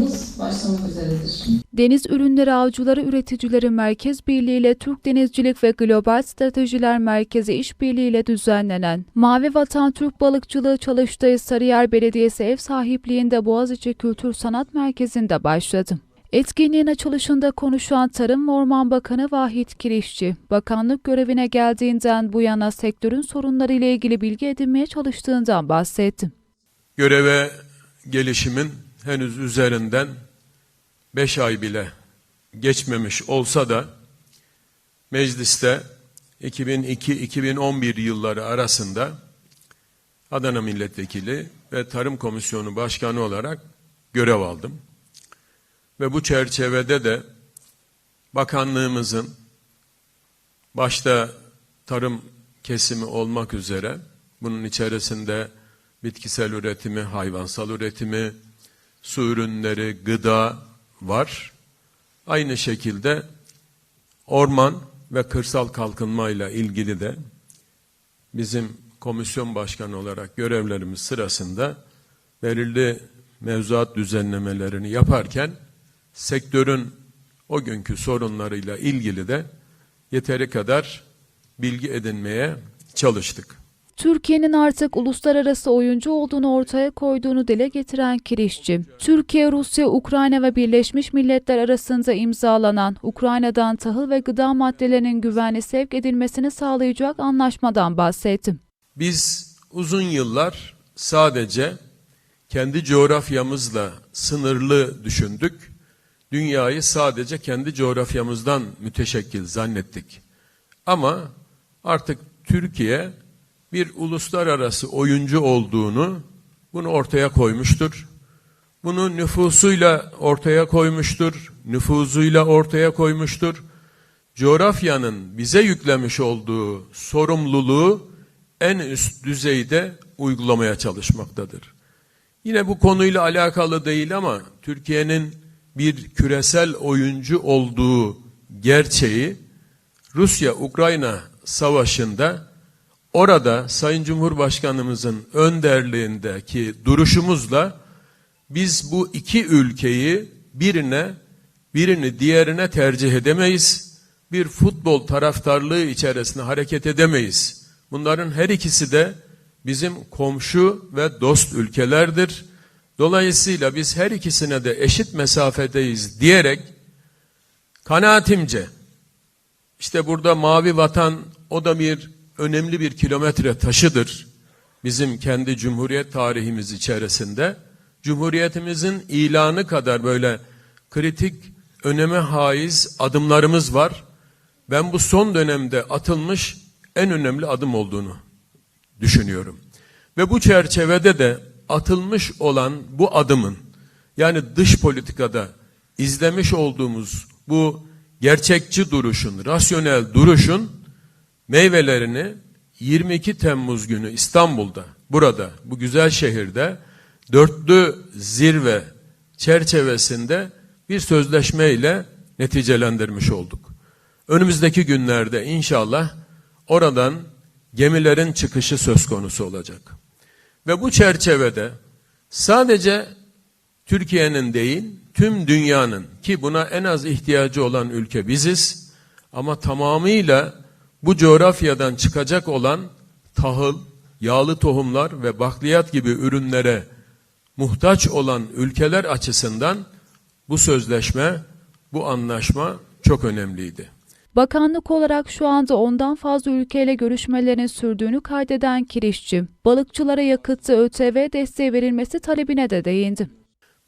çalışmalarımız başlamak üzeredir. Deniz Ürünleri Avcıları Üreticileri Merkez Birliği ile Türk Denizcilik ve Global Stratejiler Merkezi İşbirliği ile düzenlenen Mavi Vatan Türk Balıkçılığı Çalıştayı Sarıyer Belediyesi ev sahipliğinde Boğaziçi Kültür Sanat Merkezi'nde başladı. Etkinliğin açılışında konuşan Tarım ve Orman Bakanı Vahit Kirişçi, bakanlık görevine geldiğinden bu yana sektörün sorunları ile ilgili bilgi edinmeye çalıştığından bahsetti. Göreve gelişimin henüz üzerinden 5 ay bile geçmemiş olsa da mecliste 2002-2011 yılları arasında Adana Milletvekili ve Tarım Komisyonu Başkanı olarak görev aldım. Ve bu çerçevede de bakanlığımızın başta tarım kesimi olmak üzere bunun içerisinde bitkisel üretimi, hayvansal üretimi, su ürünleri, gıda var. Aynı şekilde orman ve kırsal kalkınmayla ilgili de bizim komisyon başkanı olarak görevlerimiz sırasında belirli mevzuat düzenlemelerini yaparken sektörün o günkü sorunlarıyla ilgili de yeteri kadar bilgi edinmeye çalıştık. Türkiye'nin artık uluslararası oyuncu olduğunu ortaya koyduğunu dile getiren Kirişçi, Türkiye, Rusya, Ukrayna ve Birleşmiş Milletler arasında imzalanan Ukrayna'dan tahıl ve gıda maddelerinin güvenli sevk edilmesini sağlayacak anlaşmadan bahsetti. Biz uzun yıllar sadece kendi coğrafyamızla sınırlı düşündük. Dünyayı sadece kendi coğrafyamızdan müteşekkil zannettik. Ama artık Türkiye bir uluslararası oyuncu olduğunu bunu ortaya koymuştur. Bunu nüfusuyla ortaya koymuştur, nüfuzuyla ortaya koymuştur. Coğrafyanın bize yüklemiş olduğu sorumluluğu en üst düzeyde uygulamaya çalışmaktadır. Yine bu konuyla alakalı değil ama Türkiye'nin bir küresel oyuncu olduğu gerçeği Rusya-Ukrayna savaşında orada Sayın Cumhurbaşkanımızın önderliğindeki duruşumuzla biz bu iki ülkeyi birine birini diğerine tercih edemeyiz. Bir futbol taraftarlığı içerisinde hareket edemeyiz. Bunların her ikisi de bizim komşu ve dost ülkelerdir. Dolayısıyla biz her ikisine de eşit mesafedeyiz diyerek kanaatimce işte burada mavi vatan o da bir önemli bir kilometre taşıdır. Bizim kendi cumhuriyet tarihimiz içerisinde. Cumhuriyetimizin ilanı kadar böyle kritik öneme haiz adımlarımız var. Ben bu son dönemde atılmış en önemli adım olduğunu düşünüyorum. Ve bu çerçevede de atılmış olan bu adımın yani dış politikada izlemiş olduğumuz bu gerçekçi duruşun, rasyonel duruşun meyvelerini 22 Temmuz günü İstanbul'da, burada, bu güzel şehirde dörtlü zirve çerçevesinde bir sözleşme ile neticelendirmiş olduk. Önümüzdeki günlerde inşallah oradan gemilerin çıkışı söz konusu olacak. Ve bu çerçevede sadece Türkiye'nin değil, tüm dünyanın ki buna en az ihtiyacı olan ülke biziz ama tamamıyla bu coğrafyadan çıkacak olan tahıl, yağlı tohumlar ve bakliyat gibi ürünlere muhtaç olan ülkeler açısından bu sözleşme, bu anlaşma çok önemliydi. Bakanlık olarak şu anda ondan fazla ülkeyle görüşmelerin sürdüğünü kaydeden Kirişçi, balıkçılara yakıtı ÖTV desteği verilmesi talebine de değindi.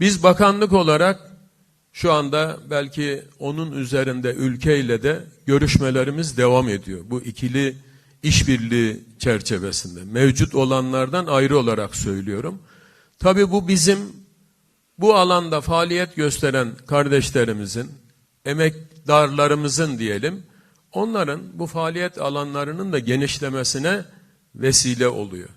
Biz bakanlık olarak şu anda belki onun üzerinde ülkeyle de görüşmelerimiz devam ediyor. Bu ikili işbirliği çerçevesinde. Mevcut olanlardan ayrı olarak söylüyorum. Tabii bu bizim bu alanda faaliyet gösteren kardeşlerimizin, emektarlarımızın diyelim, onların bu faaliyet alanlarının da genişlemesine vesile oluyor.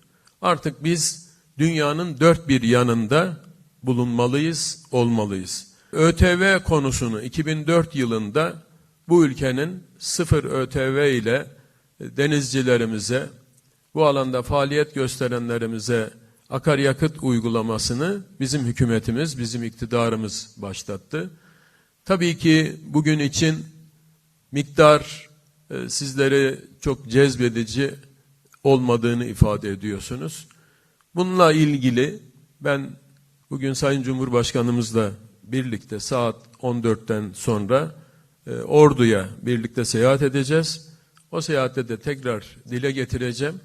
Artık biz dünyanın dört bir yanında bulunmalıyız, olmalıyız. ÖTV konusunu 2004 yılında bu ülkenin sıfır ÖTV ile denizcilerimize, bu alanda faaliyet gösterenlerimize akaryakıt uygulamasını bizim hükümetimiz, bizim iktidarımız başlattı. Tabii ki bugün için miktar e, sizlere çok cezbedici olmadığını ifade ediyorsunuz. Bununla ilgili ben bugün Sayın Cumhurbaşkanımızla birlikte saat 14'ten sonra e, Ordu'ya birlikte seyahat edeceğiz. O seyahatte de tekrar dile getireceğim.